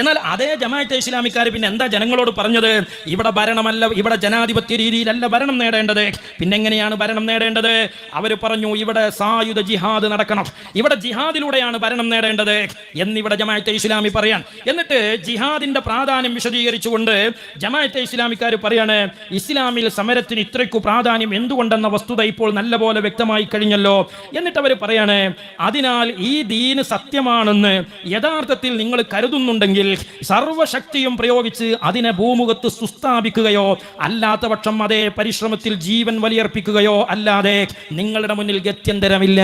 എന്നാൽ അതേ ജമാഅത്തെ ഇസ്ലാമിക്കാർ പിന്നെ എന്താ ജനങ്ങളോട് പറഞ്ഞത്? ഇവിടെ ഭരണമല്ല ഇവിടെ ജനാധിപത്യ രീതിയിലല്ല ഭരണം നേടേണ്ടത്. പിന്നെ എങ്ങനെയാണ് ഭരണം നേടേണ്ടത്? അവർ പറഞ്ഞു ഇവിടെ സായുധ ജിഹാദ് നടക്കണം. ഇവിടെ ജിഹാദിലൂടെയാണ് ഭരണം നേടേണ്ടത് എന്നിവിടെ ജമാഅത്തെ ഇസ്ലാമി പറയാൻ എന്നിട്ട് ജിഹാദിന്റെ പ്രാധാന്യം വിശദീകരിച്ചുകൊണ്ട് ജമാഅത്തെ ഇസ്ലാമിക്കാർ പറയാണ് ഇസ്ലാമിൽ സമരത്തിന് ഇത്രയ്ക്കു പ്രാധാന്യം എന്തുകൊണ്ടെന്ന വസ്തുത ഇപ്പോൾ നല്ലപോലെ വ്യക്തമായി കഴിഞ്ഞല്ലോ. എന്നിട്ട് അവർ പറയാണ് അതിനാൽ ഈ ദീന് സത്യമാണെന്ന് യഥാർത്ഥത്തിൽ നിങ്ങൾ കരുതുന്നുണ്ടെങ്കിൽ സർവശക്തിയും പ്രയോഗിച്ച് അതിനെ ഭൂമുഖത്ത് സുസ്ഥാപിക്കുകയോ അല്ലാത്ത പക്ഷം അതേ പരിശ്രമത്തിൽ ജീവൻ വലിയർപ്പിക്കുകയോ അല്ലാതെ നിങ്ങളുടെ മുന്നിൽ ഗത്യന്തരമില്ല.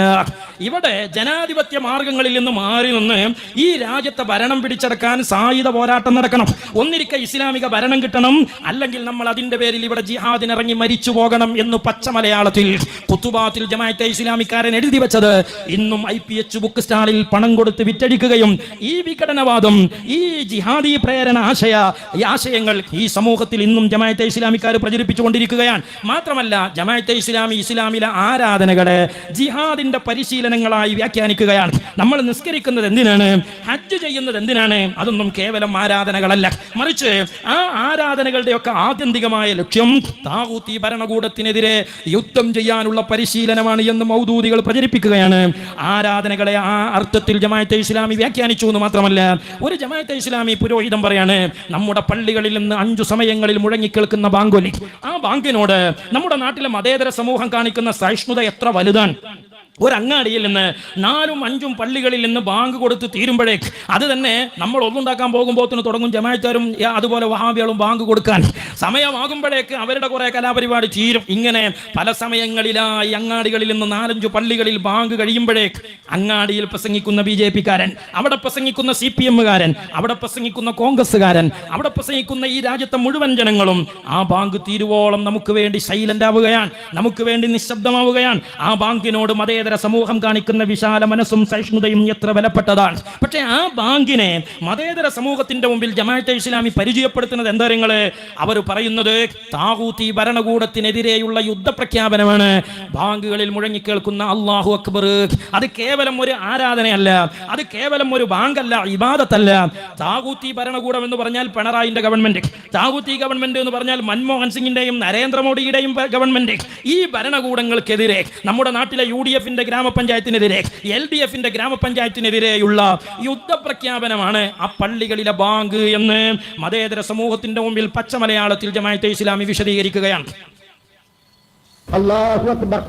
ഇവിടെ ജനാധിപത്യ മാർഗങ്ങളിൽ നിന്ന് മാറി നിന്ന് ഈ രാജ്യത്തെ ഭരണം പിടിച്ചെടുക്കാൻ സായുധ പോരാട്ടം നടക്കണം. ഒന്നിരിക്ക ഇസ്ലാമിക ഭരണം കിട്ടണം അല്ലെങ്കിൽ നമ്മൾ അതിന്റെ പേരിൽ ഇവിടെ ജിഹാദിനിറങ്ങി മരിച്ചു പോകണം എന്ന് പച്ച മലയാളത്തിൽ കുത്തുബാത്തിൽ ജമാഅത്തെ ഇസ്ലാമിക്കാരൻ എഴുതി വെച്ചത്. ഇന്നും ഐ പി എച്ച് ബുക്ക് സ്റ്റാളിൽ പണം കൊടുത്ത് വിറ്റഴിക്കുകയും ഈ വിഘടനവാദം ഈ ജിഹാദി പ്രേരണ ആശയ ഈ ആശയങ്ങൾ ഈ സമൂഹത്തിൽ ഇന്നും ജമായത്തെ ഇസ്ലാമിക്കാർ പ്രചരിപ്പിച്ചുകൊണ്ടിരിക്കുകയാണ്. മാത്രമല്ല ജമായത്തെ ഇസ്ലാമി ഇസ്ലാമിലെ ആരാധനകളെ ജിഹാദിന്റെ പരിശീലനങ്ങളായി വ്യാഖ്യാനിക്കുകയാണ്. നമ്മൾ നിസ്കരിക്കുന്നത് എന്തിനാണ്? ഹജ്ജ് ചെയ്യുന്നത് എന്തിനാണ്? അതൊന്നും കേവലം ആരാധനകളല്ല. മറിച്ച് ആ ആരാധനകളുടെയൊക്കെ ആത്യന്തികമായ ലക്ഷ്യം താഹൂത്തി ഭരണകൂടത്തിനെതിരെ യുദ്ധം ചെയ്യാനുള്ള പരിശീലനമാണ് എന്ന് മൗദൂദികൾ പ്രചരിപ്പിക്കുകയാണ്. ആരാധനകളെ ആ അർത്ഥത്തിൽ ജമായത്തെ ഇസ്ലാമി വ്യാഖ്യാനിച്ചു എന്ന് മാത്രമല്ല ഒരു ജമാഅത്തെ ഇസ്ലാമി പുരോഹിതം പറയാണ് നമ്മുടെ പള്ളികളിൽ നിന്ന് അഞ്ചു സമയങ്ങളിൽ മുഴങ്ങിക്കേൾക്കുന്ന ബാങ്കൊലി. ആ ബാങ്കിനോട് നമ്മുടെ നാട്ടിലെ മതേതര സമൂഹം കാണിക്കുന്ന സഹിഷ്ണുത എത്ര വലുതാണ്? ഒരു അങ്ങാടിയിൽ നിന്ന് നാലും അഞ്ചും പള്ളികളിൽ നിന്ന് ബാങ്ക് കൊടുത്ത് തീരുമ്പോഴേക്ക് അത് തന്നെ നമ്മൾ ഒന്നുണ്ടാക്കാൻ പോകുമ്പോത്തിന് തുടങ്ങും ജമായക്കാരും അതുപോലെ വഹാബികളും ബാങ്ക് കൊടുക്കാൻ. സമയമാകുമ്പോഴേക്ക് അവരുടെ കുറേ കലാപരിപാടി തീരും. ഇങ്ങനെ പല സമയങ്ങളിലായി അങ്ങാടികളിൽ നിന്ന് നാലഞ്ചു പള്ളികളിൽ ബാങ്ക് കഴിയുമ്പോഴേക്ക് അങ്ങാടിയിൽ പ്രസംഗിക്കുന്ന ബി ജെ പിക്കാരൻ അവിടെ പ്രസംഗിക്കുന്ന സി പി എമ്മുകാരൻ അവിടെ പ്രസംഗിക്കുന്ന കോൺഗ്രസ്സുകാരൻ അവിടെ പ്രസംഗിക്കുന്ന ഈ രാജ്യത്തെ മുഴുവൻ ജനങ്ങളും ആ ബാങ്ക് തീരുവോളം നമുക്ക് വേണ്ടി സൈലന്റ് ആവുകയാണ് നമുക്ക് വേണ്ടി നിശബ്ദമാവുകയാണ്. ആ ബാങ്കിനോട് മതേതര സമൂഹം കാണിക്കുന്ന വിശാല മനസ്സും സഹിഷ്ണുതയും എത്ര വിലപ്പെട്ടതാണ് പക്ഷേ ആ ബാങ്കിനെ മതേതര സമൂഹത്തിന്റെ മുമ്പിൽ ജമാഅത്തെ ഇസ്ലാമി പരിചയപ്പെടുത്തുന്നത് എന്താ നിങ്ങൾ അവർ പറയുന്നത് താഹൂത്തി ഭരണകൂടത്തിനെതിരെയുള്ള യുദ്ധപ്രഖ്യാപനമാണ്. ബാങ്കുകളിൽ മുഴങ്ങിക്കേൾക്കുന്ന അള്ളാഹു അക്ബർ അത് കേവലം ഒരു ആരാധനയല്ല അത് കേവലം ഒരു ബാങ്കല്ല ഇബാദത്തല്ല. താഹൂത്തി ഭരണകൂടം എന്ന് പറഞ്ഞാൽ പിണറായിന്റെ ഗവൺമെന്റ് താഹൂത്തി ഗവൺമെന്റ് എന്ന് പറഞ്ഞാൽ മൻമോഹൻ സിംഗിന്റെയും നരേന്ദ്രമോദിയുടെയും ഗവൺമെന്റ്. ഈ ഭരണകൂടങ്ങൾക്കെതിരെ നമ്മുടെ നാട്ടിലെ യു ഡി എഫിന്റെ ഗ്രാമപഞ്ചായത്തിനെതിരെ എൽ ഡി എഫിന്റെ ഗ്രാമപഞ്ചായത്തിനെതിരെയുള്ള യുദ്ധപ്രഖ്യാപനമാണ് ആ പള്ളികളിലെ ബാങ്ക് എന്ന് മതേതര സമൂഹത്തിന്റെ മുമ്പിൽ പച്ച മലയാളത്തിൽ ജമാഅത്തെ ഇസ്ലാമി വിശദീകരിക്കുകയാണ്. അള്ളാഹു അക്ബർ.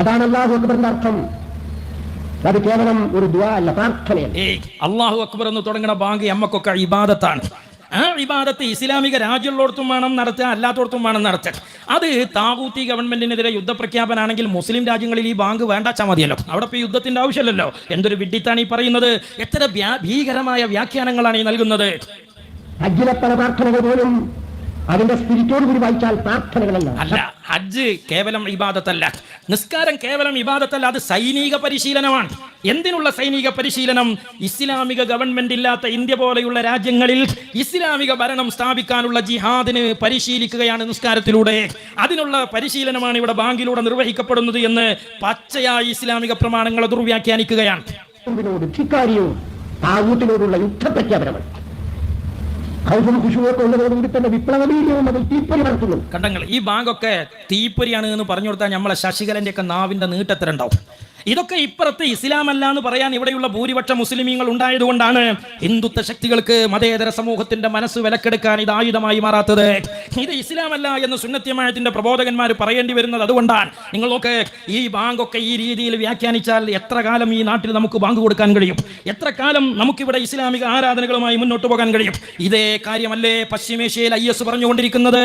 അതാണ് അള്ളാഹു അക്ബറിന്റെ അർത്ഥം. അത് കേവലം ഒരു ദ്വാ അല്ല പ്രാർത്ഥനയല്ല. അള്ളാഹു അക്ബർ എന്ന് തുടങ്ങുന്ന ബാങ്ക് നമ്മക്കൊക്കെ ഇബാദത്താണ്. ആ വിവാദത്തെ ഇസ്ലാമിക രാജ്യമുള്ളിടത്തും വേണം നടത്തുക അല്ലാത്തടത്തും വേണം നടത്തുക. അത് താകൂത്തി ഗവൺമെന്റിനെതിരെ യുദ്ധപ്രഖ്യാപനാണെങ്കിൽ മുസ്ലിം രാജ്യങ്ങളിൽ ഈ ബാങ്ക് വേണ്ടാച്ചാൽ മതിയല്ലോ. അവിടെ ഇപ്പോൾ യുദ്ധത്തിന്റെ ആവശ്യമല്ലല്ലോ. എന്തൊരു വിഡിത്താണ് ഈ പറയുന്നത്? എത്ര ഭീകരമായ വ്യാഖ്യാനങ്ങളാണ് ഈ നൽകുന്നത്? അഖില പ്രാർത്ഥനകൾ പോലും അതിന്റെ സ്പിരിറ്റോട് കൂടി വായിച്ചാൽ പ്രാർത്ഥനകളല്ല. അല്ല ഹജ്ജ് കേവലം ഇബാദത്തല്ല. നിസ്കാരം കേവലം ഇബാദത്തല്ല അത് സൈനിക പരിശീലനമാണ്. എന്തിനുള്ള സൈനിക പരിശീലനം? ഇസ്ലാമിക ഗവൺമെന്റ് ഇല്ലാത്ത ഇന്ത്യ പോലെയുള്ള രാജ്യങ്ങളിൽ ഇസ്ലാമിക ഭരണം സ്ഥാപിക്കാനുള്ള ജിഹാദിന് പരിശീലിക്കുകയാണ് നിസ്കാരത്തിലൂടെ. അതിനുള്ള പരിശീലനമാണ് ഇവിടെ ബാങ്കിലൂടെ നിർവഹിക്കപ്പെടുന്നത് എന്ന് പച്ചയായി ഇസ്ലാമിക പ്രമാണങ്ങളെ ദുർവ്യാഖ്യാനിക്കുകയാണ്. ോട് ധിക്കാരിയും താകൂട്ടിനോടുള്ള യുദ്ധപ്രഖ്യാപനമാണ് നടത്തുന്നു കണ്ടങ്ങൾ ഈ ബാങ്കൊക്കെ തീപ്പൊരിയാണ് എന്ന് പറഞ്ഞു കൊടുത്താൽ നമ്മളെ ശശികലന്റെ ഒക്കെ നാവിന്റെ നീട്ടത്തിലുണ്ടാവും. ഇതൊക്കെ ഇപ്പുറത്ത് ഇസ്ലാമല്ല എന്ന് പറയാൻ ഇവിടെയുള്ള ഭൂരിപക്ഷ മുസ്ലിമീങ്ങൾ ഉണ്ടായതുകൊണ്ടാണ് ഹിന്ദുത്വ ശക്തികൾക്ക് മതേതര സമൂഹത്തിന്റെ മനസ്സ് വിലക്കെടുക്കാൻ ഇത് ആയുധമായി മാറാത്തത്. ഇത് ഇസ്ലാം അല്ല എന്ന് സുന്നത്യമായത്തിന്റെ പ്രബോധകന്മാർ പറയേണ്ടി വരുന്നത് അതുകൊണ്ടാണ്. നിങ്ങളൊക്കെ ഈ ബാങ്കൊക്കെ ഈ രീതിയിൽ വ്യാഖ്യാനിച്ചാൽ എത്ര കാലം ഈ നാട്ടിൽ നമുക്ക് ബാങ്ക് കൊടുക്കാൻ കഴിയും? എത്ര കാലം നമുക്കിവിടെ ഇസ്ലാമിക ആരാധനകളുമായി മുന്നോട്ട് പോകാൻ കഴിയും? ഇതേ കാര്യമല്ലേ പശ്ചിമേഷ്യയിൽ ഐ എസ് പറഞ്ഞുകൊണ്ടിരിക്കുന്നത്?